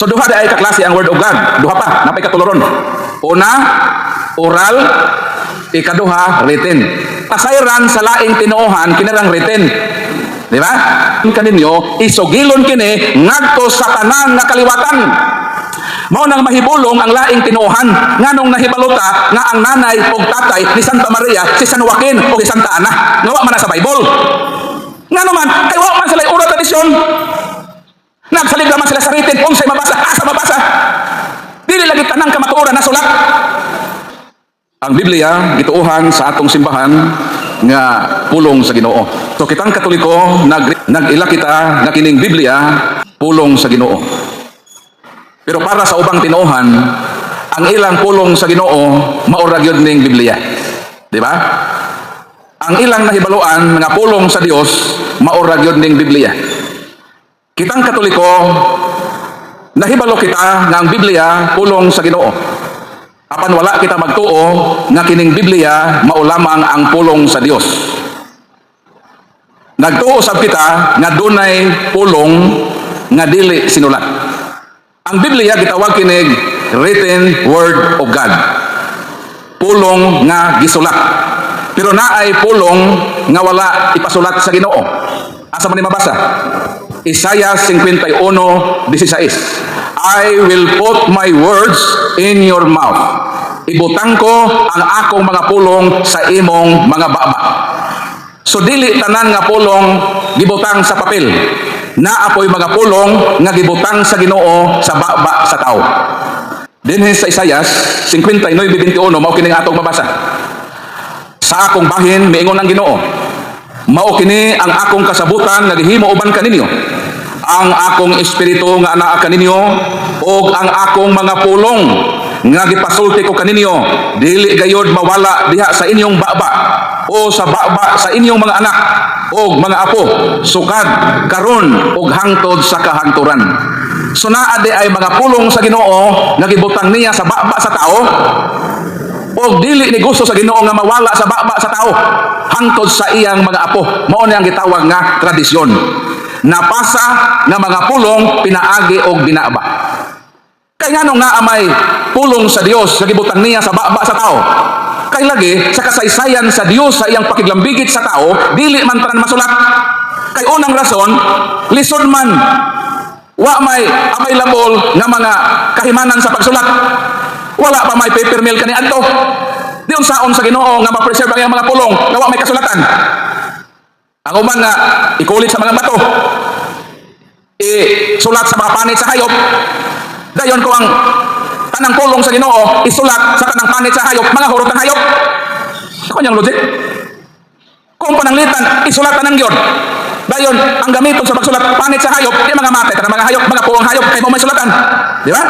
So duha di ay kaklase ang word of God. Duha pa, napay katuloron. Una, oral, ikaduha, written. Pasayran sa laing tinuohan kinarang written. Di ba? Kaninyo, isugilon kini ngadto sa tanan nga kaliwatan. Mao nang mahibulong ang laing tinuohan nganong nahibalota nga ang nanay ug tatay ni Santa Maria si San Joaquin o si Santa Ana nga man sa Bible. Nga naman, kay wa man sila ura tradisyon. Nagsalig sila sa written kung sa'y mabasa, asa mabasa. Dili lagi tanang kamatuoran na sulat. Ang Biblia gituuhan sa atong simbahan nga pulong sa Ginoo. So kitang Katoliko nag nagila kita nga kining Biblia pulong sa Ginoo. Pero para sa ubang tinuohan, ang ilang pulong sa Ginoo maura gyud ning Biblia. Di ba? Ang ilang nahibaluan nga pulong sa Dios maura gyud ning Biblia. Kitang Katoliko nahibalo kita ang Biblia pulong sa Ginoo. Apan wala kita magtuo nga kining Biblia mao lamang ang pulong sa Dios. Nagtuo sab kita nga dunay pulong nga dili sinulat. Ang Biblia gitawag kinig written word of God. Pulong nga gisulat. Pero naay pulong nga wala ipasulat sa Ginoo. Asa man mabasa? Isaiah 51:16. I will put my words in your mouth. Ibutang ko ang akong mga pulong sa imong mga baba. So dili tanan nga pulong gibutang sa papel. Naapoy mga pulong nga gibutang sa Ginoo sa baba sa tao. Dinhi sa Isaiah 59:21 mao kining atong mabasa. Sa akong bahin miingon ang Ginoo. Mao kini ang akong kasabutan nga gihimo uban kaninyo. Ang akong espiritu nga anaa kaninyo ug ang akong mga pulong nga gipasulti ko kaninyo dili gayod mawala diha sa inyong baba o sa baba sa inyong mga anak o mga apo sukad karon ug hangtod sa kahangturan so naa ay mga pulong sa Ginoo nga gibutang niya sa baba sa tao o dili ni gusto sa Ginoo nga mawala sa baba sa tao hangtod sa iyang mga apo. Mao ni ang gitawag nga tradisyon. Napasa nga mga pulong pinaagi og binaba kay ngano nga amay pulong sa Dios nga gibutang niya sa baba sa tao? Kay lagi sa kasaysayan sa Dios sa iyang pakiglambigit sa tao dili man tanan masulat. Kay unang rason lisod man wa may available nga mga kahimanan sa pagsulat wala pa may paper mill kani adto. Di unsaon sa Ginoo nga ma-preserve ang mga pulong nga wa may kasulatan. Ang uman nga ikulit sa mga bato. Isulat sa mga panit sa hayop. Dayon ko ang tanang pulong sa Ginoo isulat sa tanang panit sa hayop mga hurot ng hayop. Ako niyang logic. Kung pananglitan isulatan ng Diyon dayon ang gamiton sa pagsulat panit sa hayop di mga tanang mga hayop mga puong hayop kay mo may sulatan. Di ba?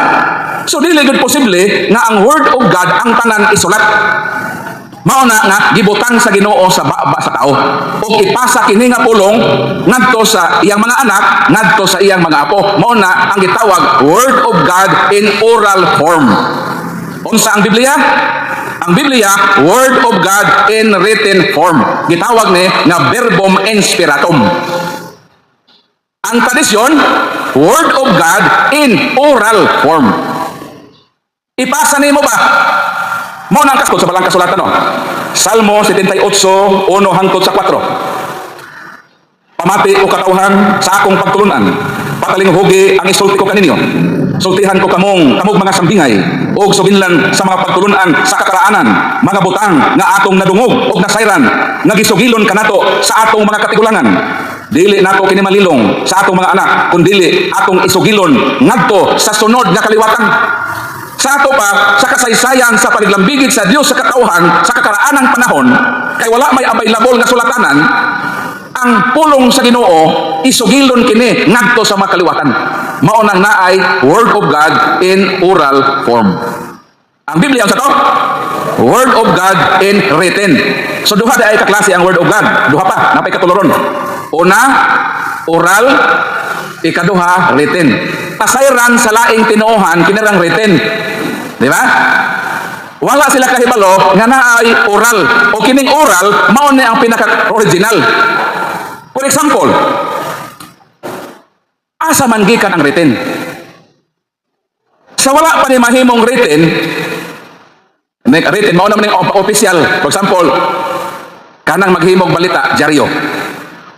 So dili gud posible nga ang word of God ang tanan isulat. Mao na nga gibutang sa Ginoo sa baba sa tao. Ug ipasa kini nga pulong ngadto sa iyang mga anak ngadto sa iyang mga apo. Mao na ang gitawag word of God in oral form. Unsa ang Biblia ang Biblia word of God in written form gitawag ni nga verbum inspiratum ang tradisyon word of God in oral form ipasa nimo ba mo nang kaskot sa balang kasulatan no. Salmo 78, 1 hangtod sa 4. Pamati o katauhan sa akong pagtulunan. Pataling hugi ang isulti ko kaninyo. Sultihan ko kamong kamog mga sambingay o suginlan sa mga pagtulunan sa kakaraanan, mga butang nga atong nadungog o nasayran, nga gisugilon kanato sa atong mga katigulangan. Dili nato kini malilong sa atong mga anak, kundi atong isugilon ngadto sa sunod nga kaliwatan. Sa ato pa, sa kasaysayan, sa paniglambigit sa Dios sa katauhan, sa kakaraanang panahon, kay wala may available nga sulatanan, ang pulong sa Ginoo isugilon kini ngadto sa mga kaliwatan. Mao nang naay word of God in oral form. Ang Biblia sa to, word of God in written. So duha ay kaklase ang word of God. Duha pa, napay katuloron. Una, oral, ikaduha, written. Pasayran sa laing tinuohan kinarang written. Di ba? Wala sila kahibalo nga naay oral o kining oral mao ni ang pinaka original. For example, asa man gikan ang written? Sa wala pa ni mahimong Nek written mao naman yung official. For example, kanang maghimog balita, dyaryo.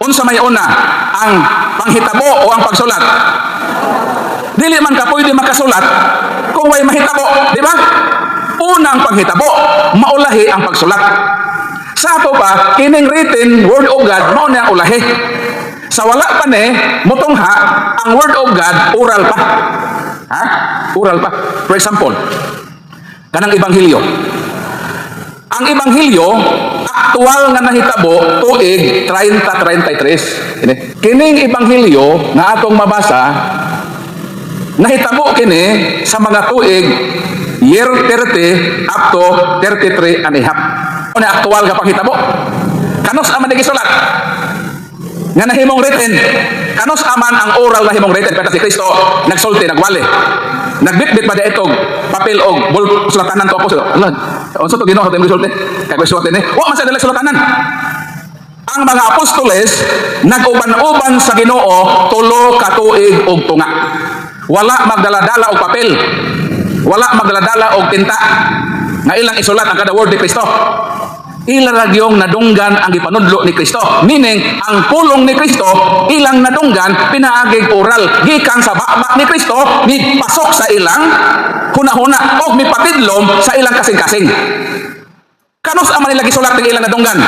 Unsa may una, ang panghitabo o ang pagsulat? Dili man ka pwede makasulat kung way mahitabo, di ba? Unang panghitabo, maulahi ang pagsulat. Sa ato pa, kining written word of God, mao na ulahi. Sa wala pa ni, mutungha, ang word of God, oral pa. Ha? Oral pa. For example, kanang ebanghelyo. Ang ebanghelyo, aktual nga nahitabo tuig 30-33. Kini. Kining ebanghelyo nga atong mabasa, nahitabo kini sa mga tuig year 30 up to 33 and a half. Ano aktual nga panghitabo? Kanos aman nagisulat? Nga nahimong written. Kanos aman ang oral na himong written pero si Kristo nagsulti, nagwali. Nagbitbit pa di itong papel og bul sulatanan to apostol. Allah, unsa to Ginoo sa sulti? Kay ko sulti ni. Wa man sa dala sulatanan. Ang mga apostoles nag-uban-uban sa Ginoo tulo ka tuig og tunga. Wala magdala-dala og papel. Wala magdala-dala og tinta. Nga ilang isulat ang kada word ni Kristo ilarag yung nadunggan ang ipanudlo ni Kristo. Meaning, ang pulong ni Kristo, ilang nadunggan, pinaagig oral. Gikan sa baba ni Kristo, ni pasok sa ilang huna-huna o mi patidlom sa ilang kasing-kasing. Kanos aman nila gisulat ng ilang nadunggan?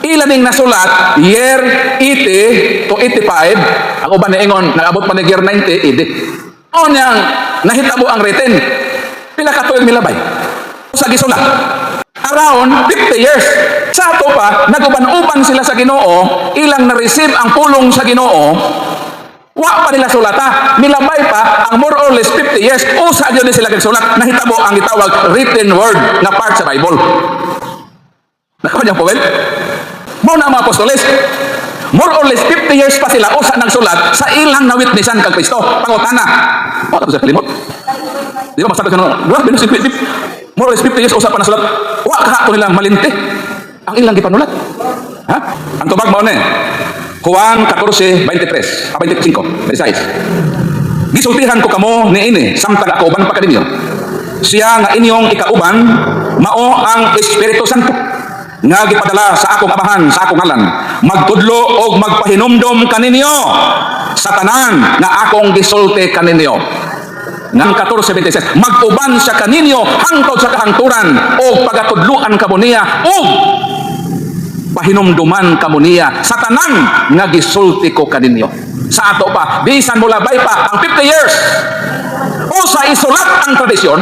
Ilan ning nasulat, year 80 to 85, ang uban ni Ingon, nag-abot pa ni year 90, idi. O niyang nahitabo ang written. Pila ka tuig milabay. Sa gisulat around 50 years. Sa ato pa, naguban-uban sila sa Ginoo, ilang na-receive ang pulong sa Ginoo, wa pa nila sulata. Milabay pa ang more or less 50 years. Usa gyud ni sila kagsulat. Nahitabo ang gitawag written word na part sa Bible. Nako niya po, na ang mga apostoles. More or less 50 years pa sila usa nang sulat sa ilang nawitnessan kag Kristo. Pangutana. Mo tapos sa kalimot. Di ba masabi ka nung, wala, binus, more or less 50 years usap pa na sulat. Wa ka to nilang malinte. Ang ilang gipanulat. Ha? Ang tubag mao ni. Juan 14:23, ah, 25, 26. Gisultihan ko kamo ni ini samtang ako uban pa kaninyo. Siya nga inyong ikauban mao ang Espiritu Santo nga gipadala sa akong amahan sa akong ngalan magtudlo og magpahinumdom kaninyo sa tanan nga akong gisulti kaninyo ng 14.26 mag-uban siya kaninyo hangtod sa kahangturan o pagatudluan kamo niya o pahinumduman kamo niya sa tanan nga gisulti ko kaninyo. Sa ato pa bisan mula bay pa ang 50 years. O sa isulat ang tradisyon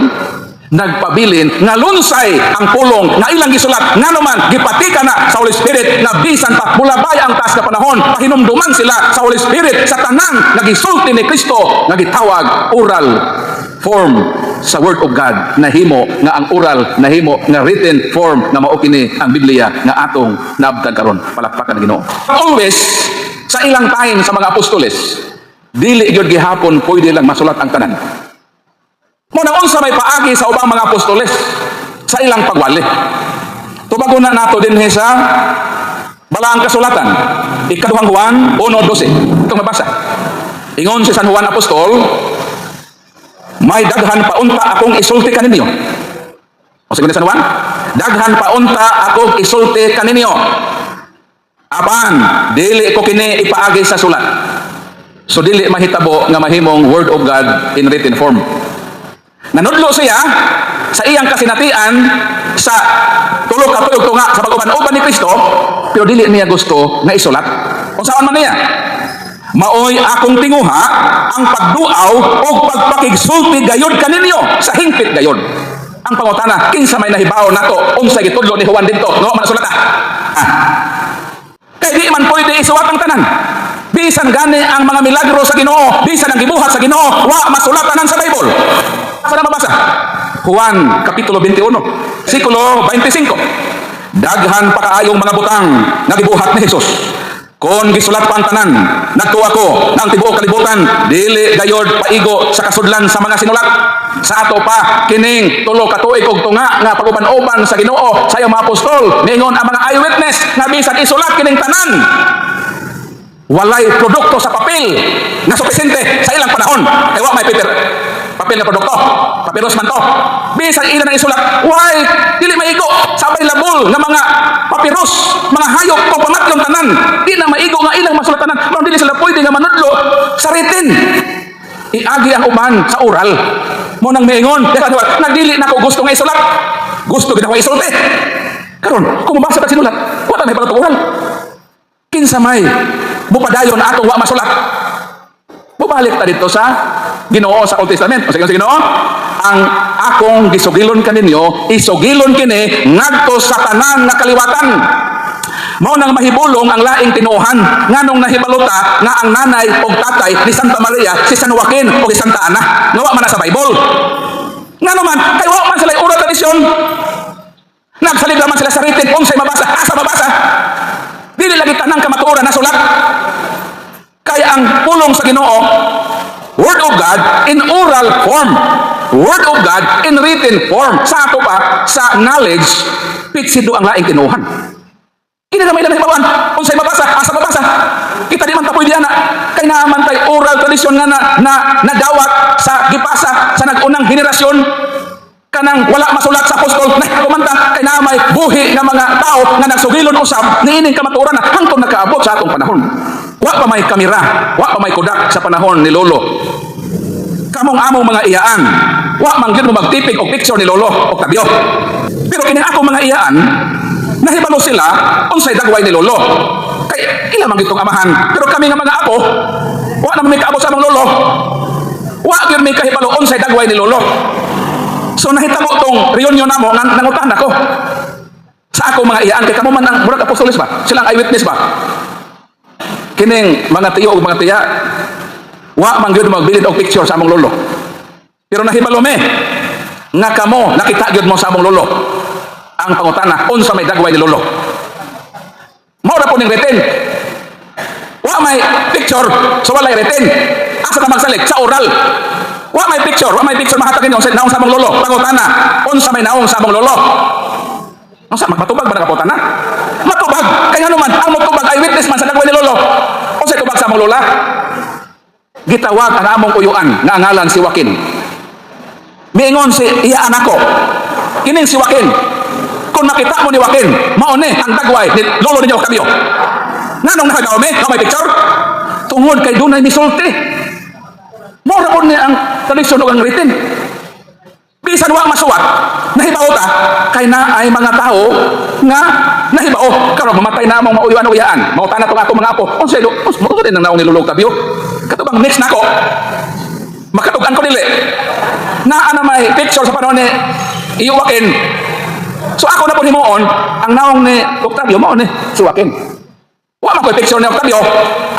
nagpabilin nga lunsay ang pulong nga ilang gisulat. Nga naman gipatika na sa Holy Spirit na bisan pa mulabay ang taas na panahon pahinumduman sila sa Holy Spirit sa tanan nga gisulti ni Kristo nga gitawag oral form sa Word of God. Na himo nga ang oral na himo nga written form nga mao kini ang Biblia nga atong naabtan karon. Palakpakan Ginoo. Always sa ilang time sa mga apostoles dili gyud gihapon pwede lang masulat ang tanan Muna unsa may paagi sa ubang mga apostoles sa ilang pagwali. Tubago na nato din sa balaang kasulatan. Ikaduhang Juan 1.12. Itong mabasa. Ingon si San Juan Apostol, may daghan pa unta akong isulti kaninyo. O sige San Juan, daghan pa unta akong isulti kaninyo. Apan, dili ko kini ipaagi sa sulat. So dili mahitabo nga mahimong word of God in written form. Nanudlo siya sa iyang kasinatian sa tulo ka tuyog tunga sa pag-uban-uban ni Kristo, pero dili niya gusto nga isulat. Kung saan man niya? Maoy akong tinguha ang pagduaw o pagpakigsulti gayod kaninyo sa hingpit gayod. Ang pangutana, kinsa may nahibaw nato unsa gitudlo ni Juan dito, no man sulata. Ah. Kay di man pwede isuwat ang tanan. Bisan gani ang mga milagro sa Ginoo, bisan ang gibuhat sa Ginoo, wa masulatanan sa Bible. Na mabasa? Juan kapitulo 21, sikulo 25. Daghan pa kaayong mga butang nga gibuhat ni Hesus. Kon gisulat pa ang tanan, nagtuwa ko ng tibuok kalibutan, dili gayod paigo sa kasudlan sa mga sinulat. Sa ato pa, kining tulo ka tuig og tunga nga paguban-uban sa Ginoo sa iyang mga apostol, ningon ang mga eyewitness nga bisan isulat kining tanan. Walay produkto sa papel nga supisente sa ilang panahon. Kaya wa may paper, papel nga produkto. Papirus man to. Bisan ila na isulat, why dili maigo sabay labol nga mga papirus, mga hayop ko pangatlong tanan. Di na maigo nga ilang masulatanan. Mao dili sila pwede nga manudlo sa written. Iagi ang uban sa oral. Mo nang miingon, nagdili na ko gusto nga isulat. Gusto ginawa isulti. Karon, kung mabasa ka sinulat, wala na ibalang oral. Kinsa may bupadayon atong wa masulat. Bubalik ta dito sa Ginoo sa Old Testament. O sige, sige, Ginoo, ang akong gisugilon kaninyo, isugilon kini ngadto sa tanan nga kaliwatan. Mao nang mahibulong ang laing tinuohan nganong nahibaluta nga ang nanay o tatay ni Santa Maria si San Joaquin o si Santa Ana nga wa man sa Bible. Ngano man kay wa man sila oral tradisyon. Nagsalig man sila sa written unsay mabasa asa mabasa. Dili lagi tanang kamatuoran na sulat. Kaya ang pulong sa Ginoo Word of God in oral form. Word of God in written form. Sa ato pa, sa knowledge, pitsido ang laing tinuhan. Kini na may nahibawan. Kung sa'y mabasa, asa mabasa. Kita di man tapoy diyan na. Kay naaman tay oral tradisyon nga na, na nadawat sa gipasa sa nagunang henerasyon kanang wala masulat sa apostol na kumanta kay naamay buhi nga mga tao nga nagsugilon usab niining kamaturan na hangtod nakaabot sa atong panahon. Wa pa may kamera wa pa may kodak sa panahon ni lolo. Kamong among mga iyaan wa man gyud mo magtipig og picture ni lolo Octavio. Pero kini ako mga iyaan nahibalo sila unsay dagway ni lolo. Kay ila man gitong amahan. Pero kami nga mga apo wa na may kaabot sa among lolo. Wa gyud may kahibalo unsay dagway ni lolo So nahitabo tong reunion namo nang nangutan ako. Sa ako mga iyaan kay kamo man ang murag apostoles ba? Silang eyewitness ba? Kining mga tiyo ug mga tiya wa man gyud magbilid og picture sa among lolo. Pero nahibalo me nga kamo nakita gyud mo sa among lolo ang pangutana unsa may dagway ni lolo. Mao ra po ning written. Wa may picture so walay written. Asa ka magsalig sa oral. Wa may picture, wa may picture mahatagin yung naong sa mong lolo. Pangutana, unsa may naong sa mong lolo. Unsa magmatubag ba na kaputana? Matubag. Kaya ano man, ang matubag ay witness man sa dagway ni lolo. Unsa tubag sa mong lola? Gitawag ang among uyuan nga ngalan si Joaquin. Miingon si iya anak ko. Kining si Joaquin. Kung makita mo ni Joaquin, mao ni ang dagway ni lolo ninyo Octavio. Nanong nakagaw mi? Nga may picture? Tungod kay dunay ni sulti. Mura po niya ang tradisyon o ang written. Bisan wa masuwat, nahibaw ta, kay na ay mga tao nga nahibaw. Karon mamatay na among mauyuan uyaan. Mauta na tong ako mga apo. Unsay do? Uns mo din ang naong nilulog tabyo. Katubang next nako. Makatugan ko dili. Na ana may picture sa panahon ni Iwakin. So ako na po ni Moon, ang naong ni Octavio, mao ni Joaquin. Wa man ko picture ni Octavio.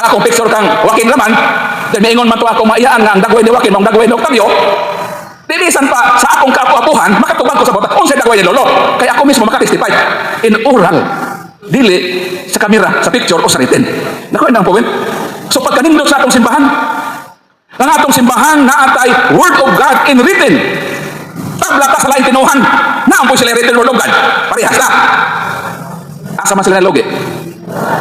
Akong picture kang Joaquin Raman. Dahil maingon man to ako maiyaan nga ang dagway ni Joaquin, ang dagway ni Octavio. Dilisan pa sa akong kapuapuhan, makatubag ko sa bata. Kung sa dagway ni Lolo. Kaya ako mismo makatestify. In oral. Dili sa kamera, sa picture o sa written. Nakuha na ang point. So pagkanindot sa atong simbahan, ang atong simbahan na atay Word of God in written. Tabla ta sa laing tinuhan. Naampoy sila written Word of God. Parehas na. Asa man sila nalugi?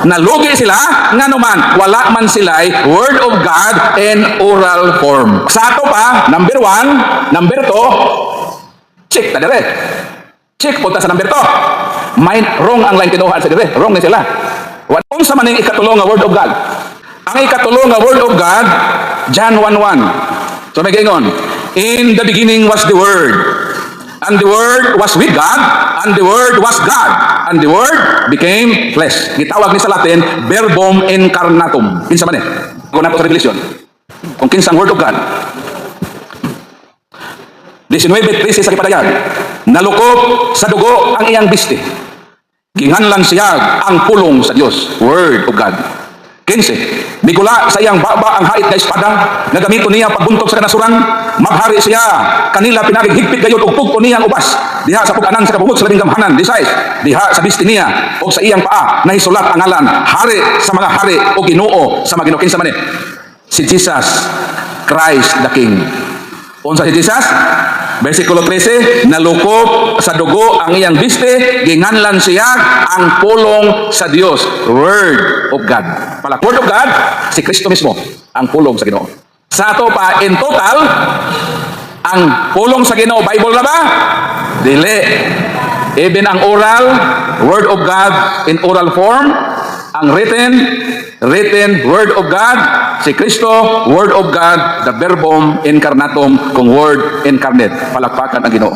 Nalugi sila, nga naman, wala man sila Word of God in oral form. Sa ato pa, number one, number two, check ta dire. Check punta sa number two. May wrong ang lain tinuhan sa dire. Wrong na sila. What unsa man ang ikatulong nga Word of God? Ang ikatulong nga Word of God, John 1.1. So may gingon, In the beginning was the Word, And the Word was with God, and the Word was God, and the Word became flesh. Gitawag ni sa Latin, verbum incarnatum. Kinsa man eh? Kung napo sa Revelation. Kung kinsa ang Word of God. 19.13 sa kipadayan. Nalukop sa dugo ang iyang biste. Ginganlan siya ang pulong sa Dios. Word of God. 15. Bigula sa iyang baba ang hait na espada, nga gamiton niya pagbuntog sa kanasuran, maghari siya, kanila pinagighigpit gayon ug pugko niyang ubas, diha sa puganan sa kabungod sa labing gamhanan, 16. Diha sa bisti niya, o sa iyang paa, nahisulat ang ngalan, hari sa mga hari, o ginoo sa mga ginukin sa manin. Si Jesus Christ the King. Unsa si Jesus? Versikulo 13, nalukop sa dugo ang iyang biste, ginganlan siya ang pulong sa Dios. Word of God. Pala, Word of God, si Kristo mismo, ang pulong sa Ginoo. Sa ato pa, in total, Ang pulong sa Ginoo Bible na ba? Dili. Even ang oral, Word of God in oral form, ang written, written Word of God, si Kristo, Word of God, the verbum incarnatum, kung Word incarnate. Palakpakan ang Ginoo.